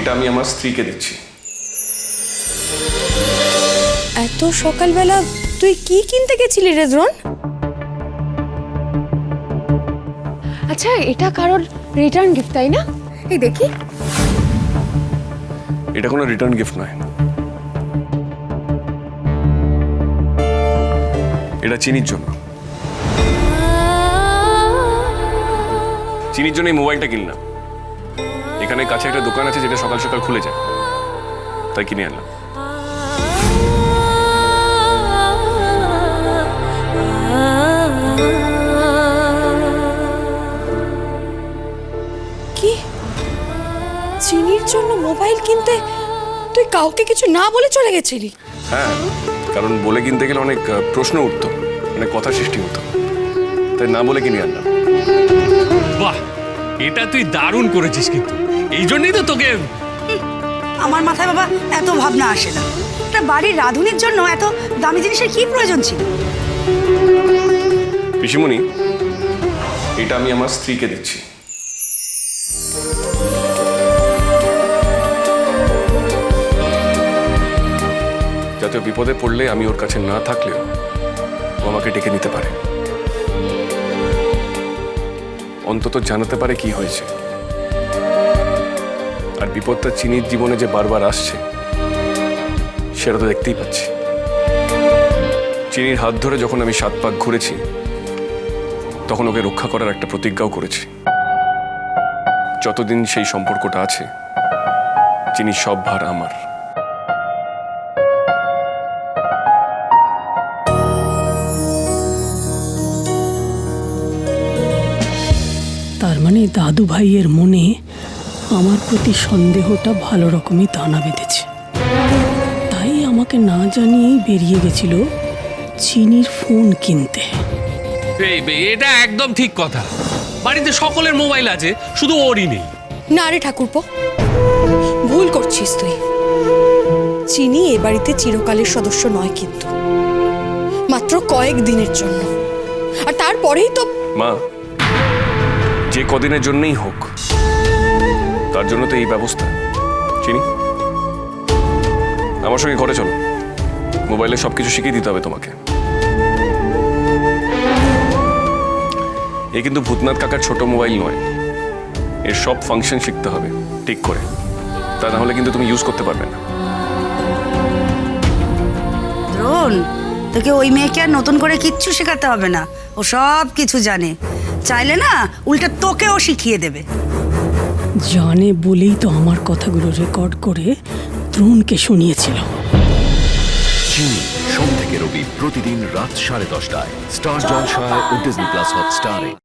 এটা আমি আমার স্ত্রীকে দিচ্ছি। এত সকালবেলা তুই কি কিনতে গেছিলি রে দ্রোণ? আচ্ছা এটা কারোর রিটার্ন গিফট তাই না? এই দেখি। এটা কোনো রিটার্ন গিফট নয়। এটা চিনির জন্য। চিনির জন্য এই মোবাইলটা কিনলাম। এখানে কাছে একটা দোকান আছে যেটা সকাল সকাল খুলে যায়। তাই কিনে আনলাম। কি? চিনির জন্য মোবাইল কিনতে তুই কাউকে কিছু না বলে চলে গেছিলি? হ্যাঁ কারণ বলে কিনতে গেলে অনেক প্রশ্ন উঠতো অনেক কথা সৃষ্টি হতো। তাই না বলে কিনে আনলাম। বাহ এটা তুই দারুণ করেছিস কিন্তু। এই জন্যই তো তোকে আমার মাথায় বাবা এত ভাবনা আসে না। একটা বাড়ির রাঁধুনির জন্য এত দামি জিনিসের কি প্রয়োজন ছিল? পিসিমণি এটা আমি আমার স্ত্রীকে দিচ্ছি। যাতে বিপদে পড়লে আমি ওর কাছে না থাকলেও ও আমাকে ডেকে নিতে পারে। অন্তত জানাতে পারে কি হয়েছে। আর বিপদটা চিনির জীবনে যে বারবার আসছে, সেটা তো দেখতেই পাচ্ছি। চিনির হাত ধরে যখন আমি সাত পাক ঘুরেছি, তখন ওকে রক্ষা করার একটা প্রতিজ্ঞাও করেছি। যতদিন সেই সম্পর্কটা আছে চিনি সব ভার আমার। তার মানে দাদু ভাইয়ের মনে আমার প্রতি সন্দেহটা ভালো রকমই দানা বেঁধেছে। তাই আমাকে না জানিয়েই বেরিয়ে গেছিল চিনির ফোন কিনতে। এটা একদম ঠিক কথা। বাড়িতে সকলের মোবাইল আছে শুধু ওরই নেই। না রে ঠাকুরপো ভুল করছিস তুই। চিনি এ বাড়িতে চিরকালের সদস্য নয় কিন্তু। মাত্র কয়েক দিনের জন্য। আর তারপরেই তো মা যে কদিনের জন্যই হোক। তার জন্য তো এই ব্যবস্থা। চিনি? আমার সঙ্গে ঘরে চলো। মোবাইলে সব কিছু শিখিয়ে দিতে হবে তোমাকে। এ কিন্তু ভূতনাথ কাকার ছোট মোবাইল নয়। এর সব ফাংশন শিখতে হবে, ঠিক করে। তা না হলে কিন্তু তুমি ইউজ করতে পারবে না। দ্রোণ তোকে ওই মেয়েকে আর নতুন করে কিচ্ছু শেখাতে হবে না। ও সব কিছু জানে। চাইলে না, উল্টে তোকেও শিখিয়ে দেবে। জানে বলেই তো আমার কথাগুলো রেকর্ড করে দ্রোণকে শুনিয়েছিল। সোম থেকে রবি প্রতিদিন রাত সাড়ে দশটায়। স্টার জলসায় ও ডিজনি প্লাস